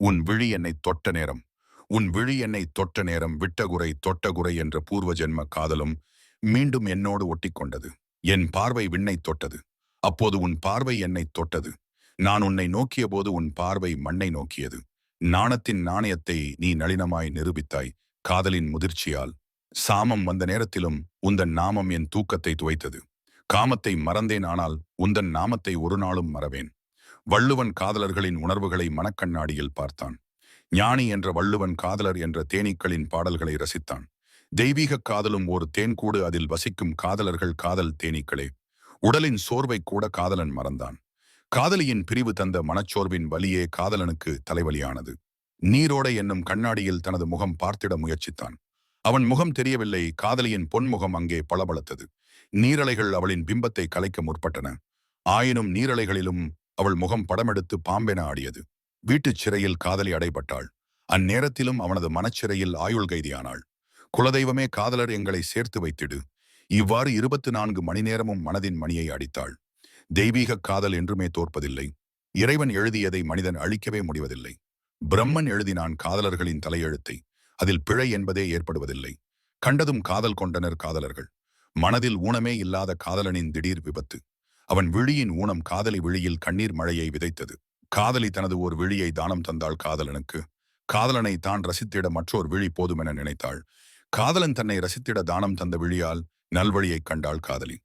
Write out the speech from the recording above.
உன் விழி என்னை தொட்ட நேரம். உன் விழி என்னை தொட்ட நேரம் விட்டகுறை தொட்டகுறை என்ற பூர்வ ஜென்ம காதலும் மீண்டும் என்னோடு ஒட்டிக்கொண்டது. என் பார்வை விண்ணை தொட்டது. அப்போது உன் பார்வை என்னை தொட்டது. நான் உன்னை நோக்கிய போது உன் பார்வை மண்ணை நோக்கியது. நாணத்தின் நாணயத்தை நீ நளினமாய் நிரூபித்தாய். காதலின் முதிர்ச்சியால். சாமம் வந்த நேரத்திலும் உந்தன் நாமம் என் தூக்கத்தை துவைத்தது. காமத்தை மறந்தேன் ஆனால் உந்தன் நாமத்தை ஒரு நாளும் மறவேன். வள்ளுவன் காதலர்களின் உணர்வுகளை மனக்கண்ணாடியில் பார்த்தான். ஞானி என்ற வள்ளுவன் காதலர் என்ற தேனீக்களின் பாடல்களை ரசித்தான். தெய்வீக காதலும் ஒரு தேன்கூடு அதில் வசிக்கும் காதலர்கள் காதல் தேனீக்களே. உடலின் சோர்வை கூட காதலன் மறந்தான். காதலியின் பிரிவு தந்த மனச்சோர்வின் வலியே காதலனுக்கு தலைவலியானது. நீரோடை என்னும் கண்ணாடியில் தனது முகம் பார்த்திட முயற்சித்தான். அவன் முகம் தெரியவில்லை காதலியின் பொன்முகம் அங்கே பளபளத்தது. நீரலைகள் அவளின் பிம்பத்தை கலைக்க முற்பட்டன. ஆயினும் நீரலைகளிலும் அவள் முகம் படமெடுத்து பாம்பென ஆடியது. வீட்டுச் சிறையில் காதலி அடைபட்டாள். அந்நேரத்திலும் அவனது மனச்சிறையில் ஆயுள் கைதியானாள். குலதெய்வமே காதலர் எங்களை சேர்த்து வைத்திடு. இவ்வாறு இருபத்து நான்கு மணி நேரமும் மனதின் மணியை அடித்தாள். தெய்வீக காதல் என்றுமே தோற்பதில்லை. இறைவன் எழுதியதை மனிதன் அழிக்கவே முடிவதில்லை. பிரம்மன் எழுதினான் காதலர்களின் தலையெழுத்தை. அதில் பிழை என்பதே ஏற்படுவதில்லை. கண்டதும் காதல் கொண்டனர் காதலர்கள். மனதில் ஊனமே இல்லாத காதலனின் திடீர் விபத்து. அவன் விழியின் ஊனம் காதலி விழியில் கண்ணீர் மழையை விதைத்தது. காதலி தனது ஒரு விழியை தானம் தந்தாள் காதலனுக்கு. காதலனை தான் ரசித்திட மற்றோர் விழி போதுமென நினைத்தாள். காதலன் தன்னை ரசித்திட தானம் தந்த விழியால் நல்வழியைக் கண்டாள் காதலி.